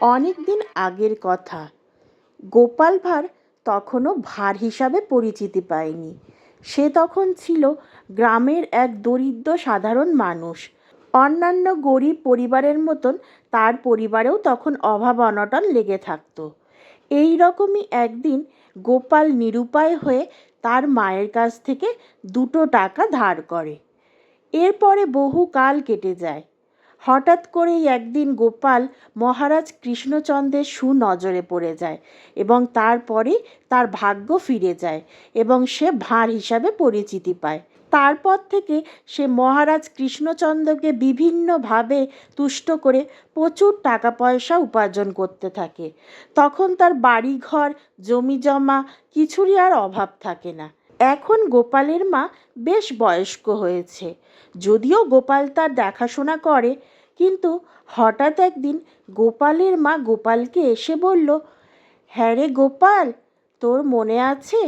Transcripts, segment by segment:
অনেক দিন আগের কথা। গোপাল ভাঁড় তখনও ভার হিসাবে পরিচিতি পায়নি। সে তখন ছিল গ্রামের এক দরিদ্র সাধারণ মানুষ। অন্যান্য গরিব পরিবারের মতন তার পরিবারেও তখন অভাব অনটন লেগে থাকত। এই রকমই একদিন গোপাল নিরুপায় হয়ে তার মায়ের কাছ থেকে দুটো টাকা ধার করে। এরপরে বহু কাল কেটে যায়। হঠাৎ করেই একদিন গোপাল মহারাজ কৃষ্ণচন্দ্রের সুনজরে পড়ে যায় এবং তারপরে তার ভাগ্য ফিরে যায় এবং সে ভাঁড় হিসাবে পরিচিতি পায়। তারপর থেকে সে মহারাজ কৃষ্ণচন্দ্রকে বিভিন্নভাবে তুষ্ট করে প্রচুর টাকা পয়সা উপার্জন করতে থাকে। তখন তার বাড়িঘর জমি জমা কিছুরই আর অভাব থাকে না। এখন গোপালের মা বেশ বয়স্ক হয়েছে। যদিও গোপাল তার দেখাশোনা করে, কিন্তু হঠাৎ একদিন গোপালের মা গোপালকে এসে বলল হ্যাঁ রে গোপাল, তোর মনে আছে?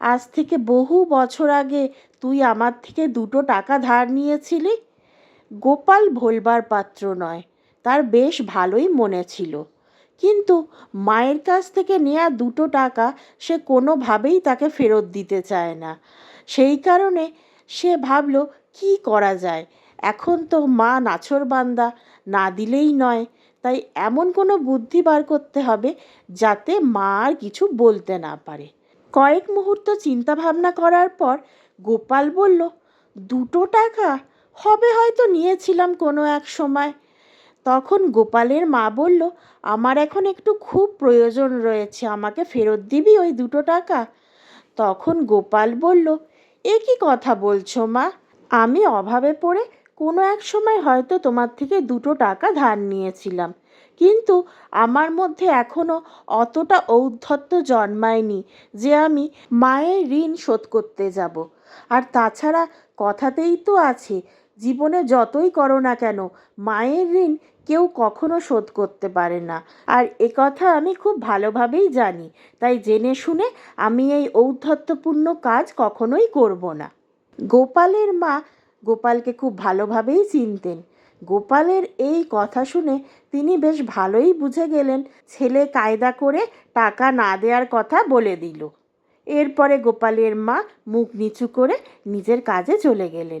আজ থেকে বহু বছর আগে তুই আমার থেকে দুটো টাকা ধার নিয়েছিলি? গোপাল ভোলবার পাত্র নয়, তার বেশ ভালোই মনে ছিল। কিন্তু মায়ের কাছ থেকে নেওয়া দুটো টাকা সে কোনোভাবেই তাকে ফেরত দিতে চায় না। সেই কারণে সে ভাবলো, কি করা যায়? এখন তো মা নাছরবান্দা, না দিলেই নয়। তাই এমন কোনো বুদ্ধি বার করতে হবে যাতে মা আর কিছু বলতে না পারে। কয়েক মুহূর্ত চিন্তা ভাবনা করার পর গোপাল বলল, দুটো টাকা? হবে হয়তো নিয়েছিলাম কোনো এক সময়। তখন গোপালের মা বলল, আমার এখন একটু খুব প্রয়োজন রয়েছে, আমাকে ফেরত দিবি ওই দুটো টাকা? তখন গোপাল বলল, এ কি কথা বলছো মা? আমি অভাবে পড়ে কোনো এক সময় হয়তো তোমার থেকে দুটো টাকা ধার নিয়েছিলাম, কিন্তু আমার মধ্যে এখনও অতটা ঔদ্ধত্য জন্মায়নি যে আমি মায়ের ঋণ শোধ করতে যাব। আর তাছাড়া কথাতেই তো আছে জীবনে যতই করো না কেন, মায়ের ঋণ কেউ কখনো শোধ করতে পারে না। আর এ কথা আমি খুব ভালোভাবেই জানি। তাই জেনে শুনে আমি এই ঔদ্ধত্যপূর্ণ কাজ কখনোই করব না। গোপালের মা গোপালকে খুব ভালোভাবেই চিনতেন। গোপালের এই কথা শুনে তিনি বেশ ভালোই বুঝে গেলেন। ছেলে কায়দা করে টাকা না দেওয়ার কথা বলে দিল। এরপরে গোপালের মা মুখ নিচু করে নিজের কাজে চলে গেলেন।